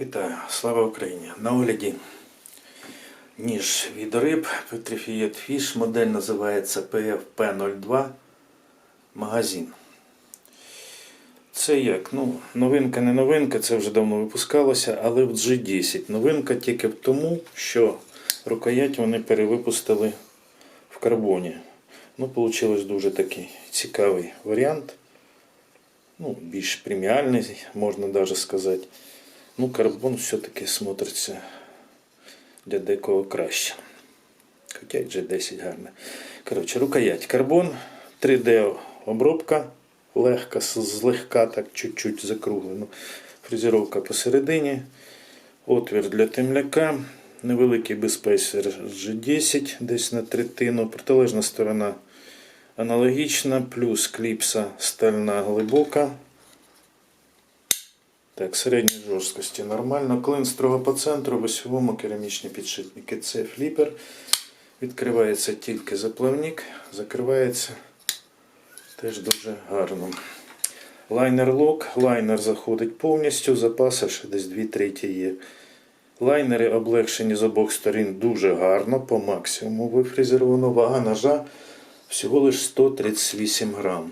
Вітаю, слава Україні! На огляді ніж від риб Petrified Fish. Модель називається PFP02 магазин. Це як? Ну, новинка не новинка, це вже давно випускалося, але в G10. Новинка тільки в тому, що рукоять вони перевипустили в карбоні. Ну, вийшло дуже такий цікавий варіант. Ну, більш преміальний, можна навіть сказати. Ну, карбон все-таки смотриться для декого краще. Хоча й G10 гарне. Коротше, рукоять. Карбон, 3D обробка, легка, злегка так чуть-чуть закруглено. Фрезеровка посередині. Отвір для темляка. Невеликий безпейсер G10, десь на третину. Протилежна сторона аналогічна, плюс кліпса стальна глибока. Так, середньої жорсткості нормально. Клин строго по центру, в осьовому керамічні підшипники. Це фліпер. Відкривається тільки заплавник, закривається теж дуже гарно. Лайнер лок, лайнер заходить повністю, запаси ще десь 2 треті є. Лайнери облегшені з обох сторін дуже гарно, по максимуму вифрезеровано. Вага ножа всього лише 138 грам.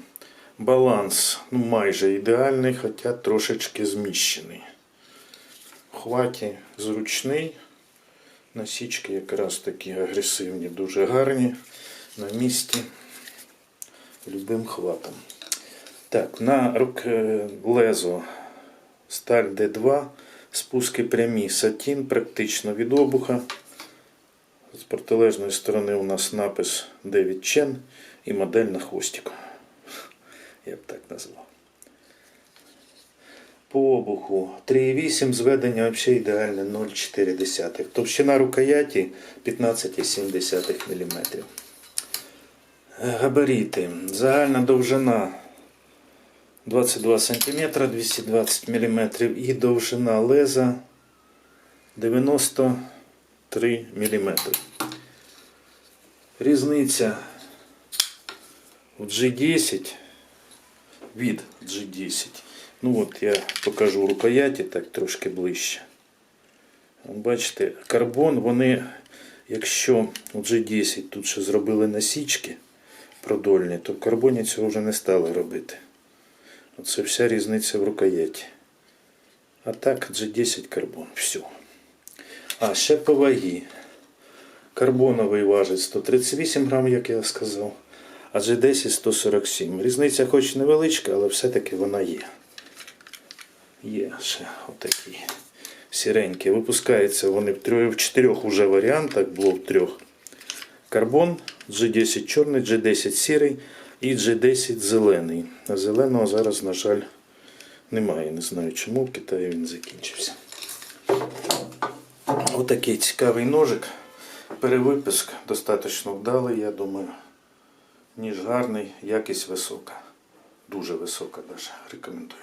Баланс ну, майже ідеальний, хоча трошечки зміщений. Хваті зручний. Насічки якраз такі агресивні, дуже гарні. На місці любим хватом. Так, на рук е, лезо сталь D2, спуски прямі, сатін, практично від обуха. З протилежної сторони у нас напис David Chen і модель на хвостику. Я б так назвав. По обуху 3,8 зведення взагалі ідеальне 0,4. Товщина рукояті 15,7 мм. Габаріти. Загальна довжина 22 см 220 мм і довжина леза 93 мм. Різниця в G10 від G10. Ну от я покажу рукояті так трошки ближче. Бачите, карбон, вони, якщо у G10 тут ще зробили насічки продольні, то в карбоні цього вже не стали робити. Оце вся різниця в рукояті. А так G10 карбон. Все. А ще по вагі. Карбоновий важить 138 грам, як я сказав, а G10 147. Різниця хоч невеличка, але все-таки вона є. Є ще отакі сіренькі. Випускаються вони в трьох, в чотирьох уже варіантах, було трьох. Карбон, G10 чорний, G10 сірий і G10 зелений. А зеленого зараз, на жаль, немає. Не знаю чому, в Китаї він закінчився. Отакий цікавий ножик. Перевипуск достатньо вдалий, я думаю. Ніж гарний, якість висока. Дуже висока, навіть рекомендую.